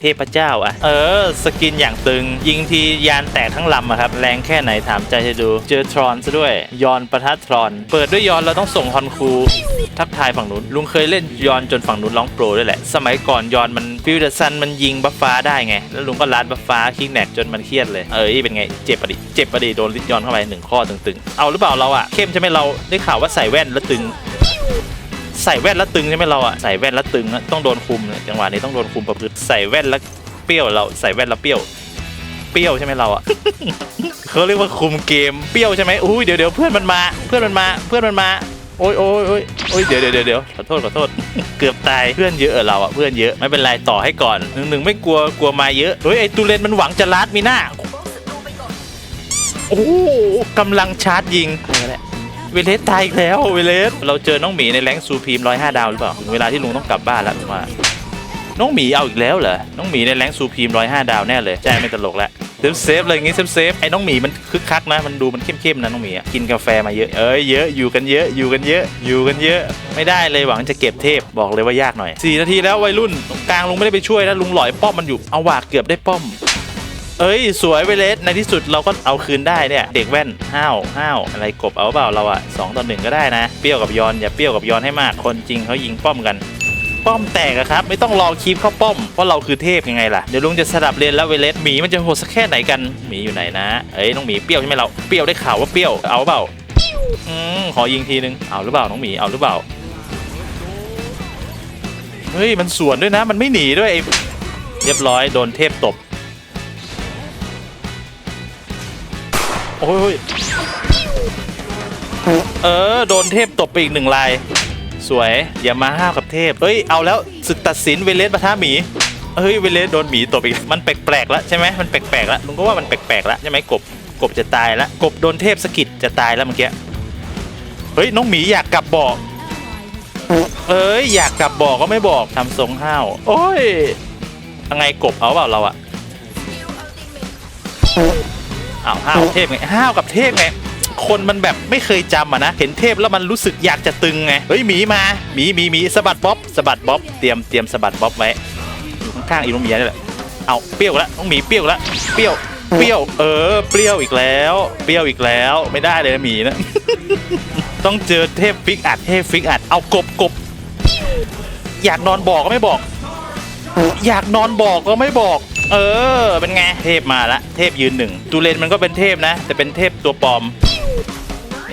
เทพเจ้าอะ เออ สกินอย่างตึง ยิงทียานแตกทั้งลำอะครับ แรงแค่ไหนถามใจให้ดู เจอทรอนซะด้วย ยอนประทัดทรอน เปิดด้วยยอนเราต้องส่งฮอนคู ทักทายฝั่งนู้น ลุงเคยเล่นยอนจนฝั่งนู้นร้องโปรด้วยแหละ สมัยก่อนยอนมันฟิวเดอร์ซันมันยิงบัฟฟ้าได้ไง แล้วลุงก็ลัดบัฟฟ้าคิกแนกจนมันเครียดเลย เอ้ยเป็นไง เจ็บปะดิ เจ็บปะดิโดนลิดยอนเข้าไปหนึ่งข้อตึงๆ เอาหรือเปล่าเราอะ เข้มใช่ไหมเรา ได้ข่าวว่าใส่แว่นแล้วตึง ใส่แว่นแล้วตึงใช่ไหมเราอะใส่แว่นแล้วตึงอะต้องโดนคุมเนี่ยจังหวะนี้ต้องโดนคุมประพฤติใส่แว่นแล้วเปรี้ยวเราใส่แว่นแล้วเปรี้ยวเปรี้ยวใช่ไหมเราอะเขาเรียกว่าคุมเกมเปรี้ยวใช่ไหมอุ้ยเดี๋ยวเดี๋ยวเพื่อนมันมา เพื่อนมันมา เพื่อนมันมาโอ้ยโอ้ยโอ้ยโอ้ยเดี๋ยวเดี๋ยวเดี๋ยวเดี๋ยวขอโทษขอโทษ เกือบตายเพื่อนเยอะเราอะเพื่อนเยอะไม่เป็นไรต่อให้ก่อนหนึ่งหนึ่งไม่กลัวกลัวมาเยอะเฮ้ยไอตูเลนมันหวังจะลัดมีหน้าโอ้โหกำลังชาร์จยิงอะไรแหละ เวเลสตายอีกแล้วเวเลสเราเจอน้องหมีในแรงซูพรีมร้อยห้าดาวหรือเปล่าถึงเวลาที่ลุงต้องกลับบ้านแล้วผมว่าน้องหมีเอาอีกแล้วเหรอน้องหมีในแรงซูพรีมร้อยห้าดาวแน่เลยใจไม่ตลกแล้วเซฟเซฟเลยอย่างงี้เซฟเซฟไอ้น้องหมีมันคึกคักนะมันดูมันเข้มๆนะน้องหมีอะกินกาแฟมาเยอะเอ้ยเยอะอยู่กันเยอะอยู่กันเยอะอยู่กันเยอะ ไม่ได้เลยหวังจะเก็บเทพบอกเลยว่ายากหน่อยสี่นาทีแล้ววัยรุ่นตรงกลางลุงไม่ได้ไปช่วยนะลุงหลอยป้อมมันอยู่เอาวากเกือบได้ป้อม เอ้ย สวยเวเลสในที่สุดเราก็เอาคืนได้เนี่ย เด็กแว่นห้าวห้าวอะไรกบเอาเปล่าเราอะสองต่อหนึ่งก็ได้นะ เปรี้ยวกับยอนอย่าเปรี้ยวกับยอนให้มากคนจริงเขายิงป้อมกัน ป้อมแตกอะครับ ไม่ต้องรอคีบเข้าป้อมเพราะเราคือเทพยังไงล่ะเดี๋ยวลุงจะสลับเลนแล้วเวเลสหมีมันจะโหดสักแค่ไหนกันหมีอยู่ไหนนะเอ้ยน้องหมีเปรี้ยวใช่ไหมเราเปรี้ยวได้ข่าวว่าเปรี้ยวเอาเปล่าอืมขอยิงทีนึงเอาหรือเปล่าน้องหมีเอาหรือเปล่าเฮ้ยมันสวนด้วยนะ มันไม่หนีด้วยไอ้เรียบร้อยโดนเทพตบ โอ้ยเออ โดนเทพตบไปอีกหนึ่งลาย สวย อย่ามาห้าวกับเทพ เฮ้ย เอาแล้วศึกตัดสินเวเลสปะทะหมี เฮ้ย เวเลสโดนหมีตบอีก มันแปลกๆแล้วใช่ไหมมันแปลกๆแล้วลุงก็ว่ามันแปลกๆแล้วใช่ไหมกบ กบจะตายแล้ว กบโดนเทพสกิดจะตายแล้วเมื่อกี้ เฮ้ย น้องหมีอยากกลับบอกเอ้ย อยากกลับบอกก็ไม่บอกทำทรงห้าว โอ้ยยังไงกบเอาเปล่าเราอะ อ้าวห้าวเทพไงห้าวกับเทพไงคนมันแบบไม่เคยจำอะนะ เห็นเทพแล้วมันรู้สึกอยากจะตึงไง เฮ้ยหมีมาหมีหมีหมีสะบัดบ๊อบสะบัดบ๊อบเตรียมเตรียมสะบัดบ๊อบไว้อยู่ข้างๆอีลุงหมีนี่แหละเอาเปรี้ยวแล้วน้องหมีเปรี้ยวแล้วเปรี้ยวเปรี้ยวเออเปรี้ยวอีกแล้ว เปรี้ยวอีกแล้วไม่ได้เลยนะหมีนะ ต้องเจอเทพฟิกอัดเทพฟิกอัดเอากบกบอยากนอนบอกก็ไม่บอก อยากนอนบอกก็ไม่บอก เออ เป็นไง เทพมาละ เทพยืนหนึ่งตูเลนมันก็เป็นเทพนะ แต่เป็นเทพตัวปลอม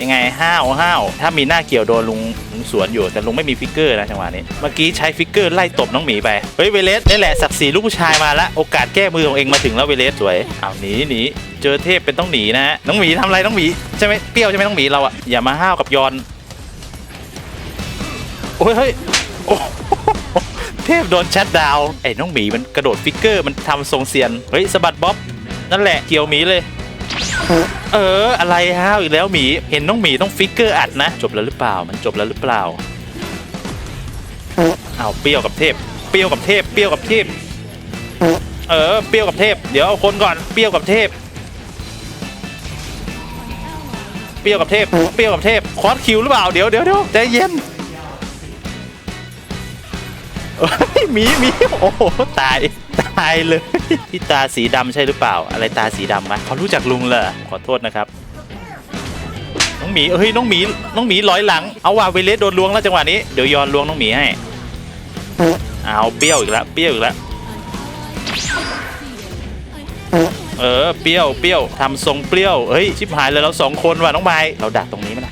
ยังไงห้าวห้าวถ้ามีหน้าเกี่ยวโดนลุงลุงสวนอยู่ แต่ลุงไม่มีฟิกเกอร์นะจังหวะนี้ เมื่อกี้ใช้ฟิกเกอร์ไล่ตบน้องหมีไป เฮ้ยเวเลสนี่แหละศักดิ์ศรีลูกผู้ชายมาละ โอกาสแก้มือของเองมาถึงแล้วเวเลสสวยเอาหนีหนีเจอเทพเป็นต้องหนีนะฮะน้องหมีทำอะไรน้องหมีใช่ไหมเปรี้ยวใช่ไหมน้องหมีเราอะอย่ามาห้าวกับยอน โอ้ยเฮ้ยโอ้ เทพโดนชัดดาวไอ้น้องหมีมันกระโดดฟิกเกอร์มันทำทรงเซียน เฮ้ยสะบัดบ๊อบ นั่นแหละเกี่ยวหมีเลย เออ อะไรฮะอีกแล้วหมี เห็นน้องหมีต้องฟิกเกอร์อัดนะ จบแล้วหรือเปล่า มันจบแล้วหรือเปล่าเอาเปรี้ยวกับเทพ เปรี้ยวกับเทพ เปรี้ยวกับเทพ เออ เปรี้ยวกับเทพ เดี๋ยวเอาคนก่อน เปรี้ยวกับเทพ เปรี้ยวกับเทพ เปรี้ยวกับเทพ คอสคิวหรือเปล่า เดี๋ยวเดี๋ยวเดี๋ยวใจเย็น หมีหมีโอ้โหตายตายเลยที่ตาสีดำใช่หรือเปล่า อะไรตาสีดำมะเขารู้จักลุงเหรอขอโทษนะครับ น้องหมีเฮ้ยน้องหมีน้องหมีลอยหลังเอาว่าเวเลสโดนลวงแล้วจังหวะนี้เดี๋ยวยอนลวงน้องหมีให้เอาเปรี้ยวอีกแล้วเปรี้ยวอีกแล้วเออเปรี้ยวเปรี้ยวทำทรงเปรี้ยวเฮ้ยชิบหายเลยเราสองคนว่ะน้องไม้เราดักตรงนี้มัน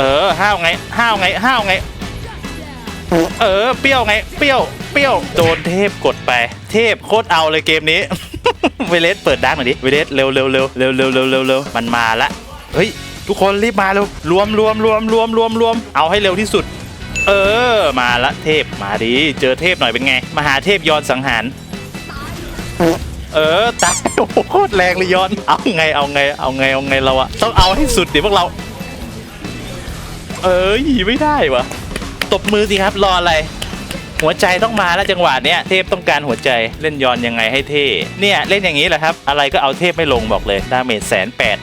เออห้าวไงห้าวไงห้าวไง เออเปรี้ยวไงเปรี้ยวเปรี้ยวโดนเทพกดไป เทพโคตรเอาเลยเกมนี้ เวเลสเปิดดังหน่อยดิเวเลสเร็วเร็วเร็วเร็วเร็วเร็วเร็วเร็วมันมาละเฮ้ยทุกคนรีบมาเร็วรวมรวมรวมรวมรวมรวมเอาให้เร็วที่สุด เออ มาละเทพมาดีเจอเทพหน่อยเป็นไง มหาเทพยอนสังหารเออตายโอ้โหโคตรแรงเลยยอน เอาไงเอาไงเอาไงเอาไงเราอะต้องเอาให้สุดดิพวกเรา เอ้ยไม่ได้วะตบมือสิครับรออะไร หัวใจต้องมาแล้วจังหวะเนี้ยเทพต้องการหัวใจเล่นยอนยังไงให้เท่เนี่ยเล่นอย่างนี้แหละครับ อะไรก็เอาเทพไม่ลงบอกเลยดาเมจแสนแปด